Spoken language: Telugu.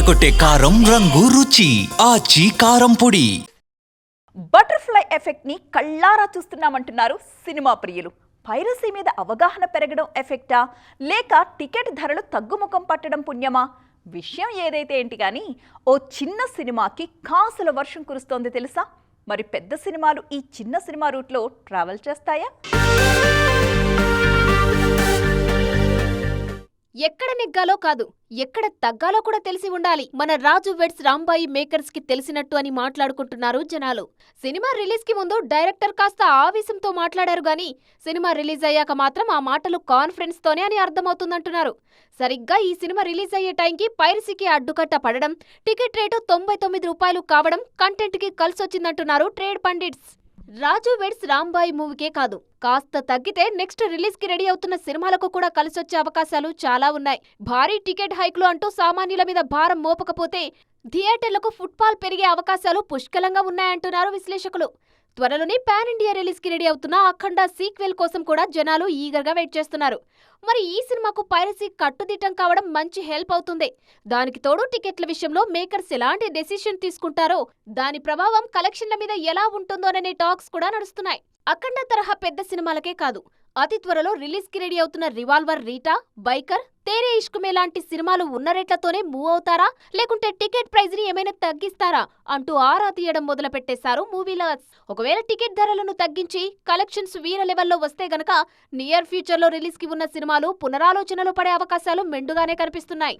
అదరగొట్టే కారం రంగు రుచి ఆచి కారం పొడి. బటర్ఫ్లై ఎఫెక్ట్ని కళ్ళారా చూస్తున్నామంటున్నారు సినిమా ప్రియులు. పైరసీ మీద అవగాహన పెరగడం ఎఫెక్టా? లేక టికెట్ ధరలు తగ్గుముఖం పట్టడం పుణ్యమా? విషయం ఏదైతే ఏంటి కానీ ఓ చిన్న సినిమాకి కాసుల వర్షం కురుస్తోంది తెలుసా? మరి పెద్ద సినిమాలు ఈ చిన్న సినిమా రూట్లో ట్రావెల్ చేస్తాయా? ఎక్కడ నెగ్గాలో కాదు ఎక్కడ తగ్గాలో కూడా తెలిసి ఉండాలి. మన రాజు వెడ్స్ రాంబాయి మేకర్స్కి తెలిసినట్టు అని మాట్లాడుకుంటున్నారు జనాలు. సినిమా రిలీజ్కి ముందు డైరెక్టర్ కాస్త ఆవేశంతో మాట్లాడారు గాని సినిమా రిలీజ్ అయ్యాక మాత్రం ఆ మాటలు కాన్ఫిడెన్స్ తోనే అని అర్థమవుతుందంటున్నారు. సరిగ్గా ఈ సినిమా రిలీజ్ అయ్యే టైంకి పైరసీకి అడ్డుకట్ట పడడం టికెట్ రేటు తొంభై తొమ్మిది రూపాయలు కావడం కంటెంట్కి కలిసొచ్చిందంటున్నారు trade pundits. Raju weds Rambai మూవీకే కాదు కాస్త తగ్గితే నెక్స్ట్ రిలీజ్కి రెడీ అవుతున్న సినిమాలకు కూడా కలిసొచ్చే అవకాశాలు చాలా ఉన్నాయి. భారీ టికెట్ హైక్లు అంటూ సామాన్యుల మీద భారం మోపకపోతే థియేటర్లకు ఫుట్బాల్ పెరిగే అవకాశాలు పుష్కలంగా ఉన్నాయంటున్నారు విశ్లేషకులు. త్వరలోనే పాన్ ఇండియా రిలీజ్కి రెడీ అవుతున్న అఖండ సీక్వెల్ కోసం కూడా జనాలు ఈగర్గా వెయిట్ చేస్తున్నారు. మరి ఈ సినిమాకు పైరసీ కట్టుదిట్టం కావడం మంచి హెల్ప్ అవుతుంది. దానికి తోడు టికెట్ల విషయంలో మేకర్స్ ఎలాంటి డెసిషన్ తీసుకుంటారో దాని ప్రభావం కలెక్షన్ల మీద ఎలా ఉంటుందోననే టాక్స్ కూడా నడుస్తున్నాయి. అఖండ తరహా పెద్ద సినిమాలకే కాదు అతి త్వరలో రిలీజ్కి రెడీ అవుతున్న revolver Rita biker Tere Ishq Mein లాంటి సినిమాలు ఉన్న రేట్లతోనే మూవ్ అవుతారా? లేకుంటే టికెట్ ప్రైజ్ని ఏమైనా తగ్గిస్తారా? అంటూ ఆరా తీయడం మొదలు పెట్టేశారు మూవీ లవర్స్ ఒకవేళ టికెట్ ధరలను తగ్గించి కలెక్షన్స్ వీర లెవెల్లో వస్తే గనక నియర్ ఫ్యూచర్లో రిలీజ్కి ఉన్న సినిమాలు పునరాలోచనలో పడే అవకాశాలు మెండుగానే కనిపిస్తున్నాయి.